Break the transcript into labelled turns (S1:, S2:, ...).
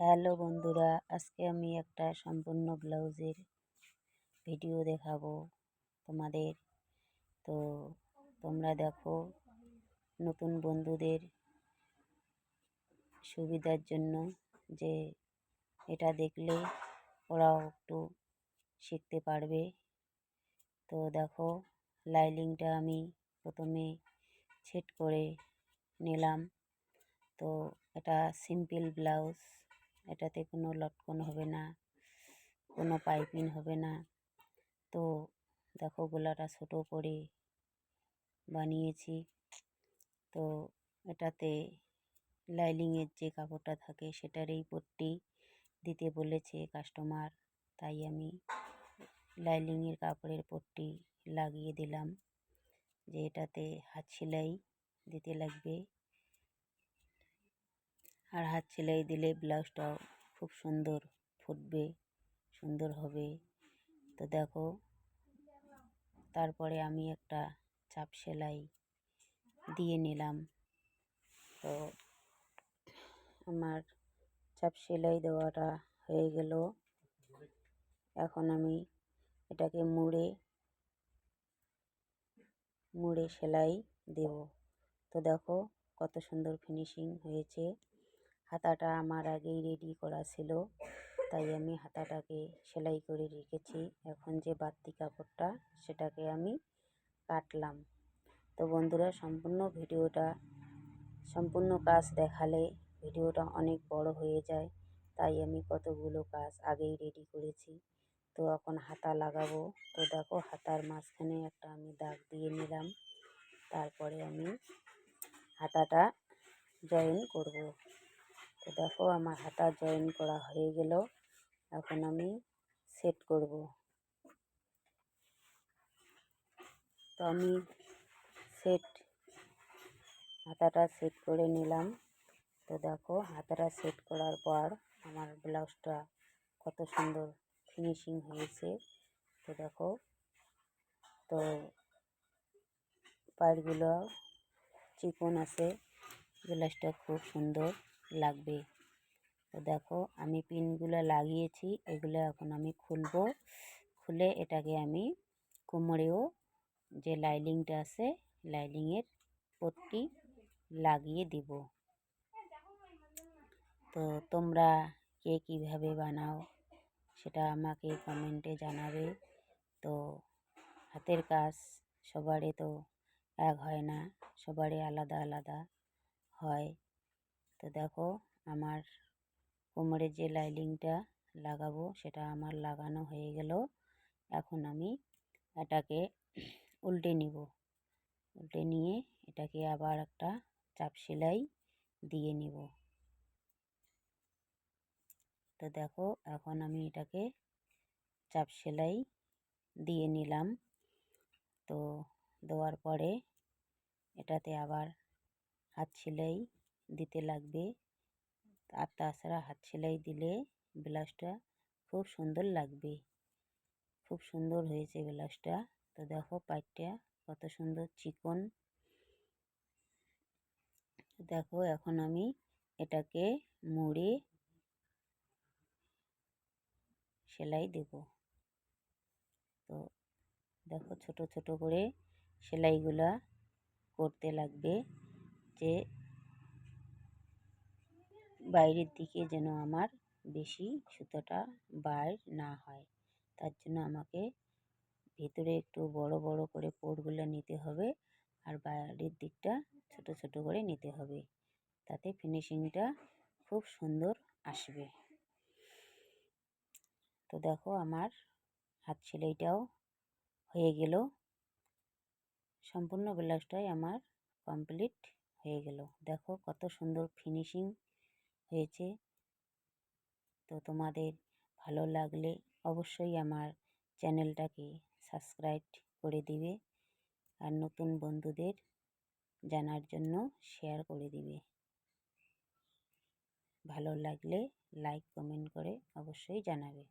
S1: Hello বন্ধুরা, আজকে আমি একটা সম্পূর্ণ ব্লাউজের ভিডিও দেখাবো তোমাদের। তো তোমরা দেখো, নতুন বন্ধুদের সুবিধার জন্য যে এটা দেখলে ওরাও একটু শিখতে পারবে। তো দেখো লাইলিংটা আমি প্রথমে ছেট করে নিলাম। তো এটা সিম্পল ব্লাউজ। এটাতে কোনো লটকন হবে না, কোনো পাইপিং হবে না। তো দেখো গোলাটা ছোটো করে বানিয়েছি। তো এটাতে লাইলিংয়ের যে কাপড়টা থাকে সেটারই পট্টি দিতে বলেছে কাস্টমার। তাই আমি লাইলিংয়ের কাপড়ের পট্টি লাগিয়ে দিলাম যে এটাতে হাত সেলাই দিতে লাগবে। আর হাত সেলাই দিলে ব্লাউজটাও খুব সুন্দর ফুটবে, সুন্দর হবে। তো দেখো, তারপরে আমি একটা চাপ সেলাই দিয়ে নিলাম। তো আমার চাপ সেলাই দেওয়াটা হয়ে গেল। এখন আমি এটাকে মুড়ে মুড়ে সেলাই দেব। তো দেখো কত সুন্দর ফিনিশিং হয়েছে। হাতাটা আমার আগেই রেডি করা ছিল। তাই আমি হাতাটাকে সেলাই করে রেখেছি। এখন যে বাড়তি কাপড়টা, সেটাকে আমি কাটলাম। তো বন্ধুরা, সম্পূর্ণ ভিডিওটা, সম্পূর্ণ কাজ দেখালে ভিডিওটা অনেক বড় হয়ে যায়। তাই আমি কতগুলো কাজ আগেই রেডি করেছি। তো এখন হাতা লাগাবো। তো দেখো, হাতার মাঝখানে একটা আমি দাগ দিয়ে নিলাম। তারপরে আমি হাতাটা জয়েন করব। তো দেখো, আমার হাতা জয়েন করা হয়ে গেল। এখন আমি সেট করব। তো আমি সেট হাতাটা সেট করে নিলাম। তো দেখো, হাতাটা সেট করার পর আমার ব্লাউজটা কত সুন্দর ফিনিশিং হয়েছে। তো দেখো, তো পাড়গুলো চিকন আছে, ব্লাউজটা খুব সুন্দর। লাগবে। তো দেখো, আমি পিনগুলো লাগিয়েছি, এগুলো এখন আমি খুলব। খুলে এটাকে আমি কোমরেও যে লাইলিংটা আছে লাইলিংয়ের পট্টি লাগিয়ে দিব। তো তোমরা কে কীভাবে বানাও সেটা আমাকে কমেন্টে জানাবে। তো হাতের কাজ সবারই তো এক হয় না, সবারই আলাদা আলাদা হয়। তো দেখো, আমার কোমরে যে লাইলিংটা লাগাবো সেটা আমার লাগানো হয়ে গেল। এখন আমি এটাকে উল্টে নিব। উল্টে নিয়ে এটাকে আবার একটা চাপ সেলাই দিয়ে নিব। তো দেখো, এখন আমি এটাকে চাপ সেলাই দিয়ে নিলাম। তো দেওয়ার পরে এটাতে আবার হাত সেলাই দিতে লাগবে। আর তাছাড়া হাত সেলাই দিলে ব্লাউজটা খুব সুন্দর লাগবে। খুব সুন্দর হয়েছে ব্লাউজটা। তো দেখো পাইটটা কত সুন্দর চিকন। দেখো এখন আমি এটাকে মুড়ে সেলাই দেব। তো দেখো ছোট ছোট করে সেলাইগুলা করতে লাগবে যে বাইরের দিকে যেন আমার বেশি সুতোটা বার না হয়। তার জন্য আমাকে ভেতরে একটু বড় বড় করে পোটগুলো নিতে হবে আর বাইরের দিকটা ছোট ছোট করে নিতে হবে। তাতে ফিনিশিংটা খুব সুন্দর আসবে। তো দেখো আমার হাত সেলাইটাও হয়ে গেল। সম্পূর্ণ ব্লাউজটাই আমার কমপ্লিট হয়ে গেল। দেখো কত সুন্দর ফিনিশিং হয়েছে। তো তোমাদের ভালো লাগলে অবশ্যই আমার চ্যানেলটাকে সাবস্ক্রাইব করে দিবে আর নতুন বন্ধুদের জানার জন্য শেয়ার করে দিবে। ভালো লাগলে লাইক কমেন্ট করে অবশ্যই জানাবে।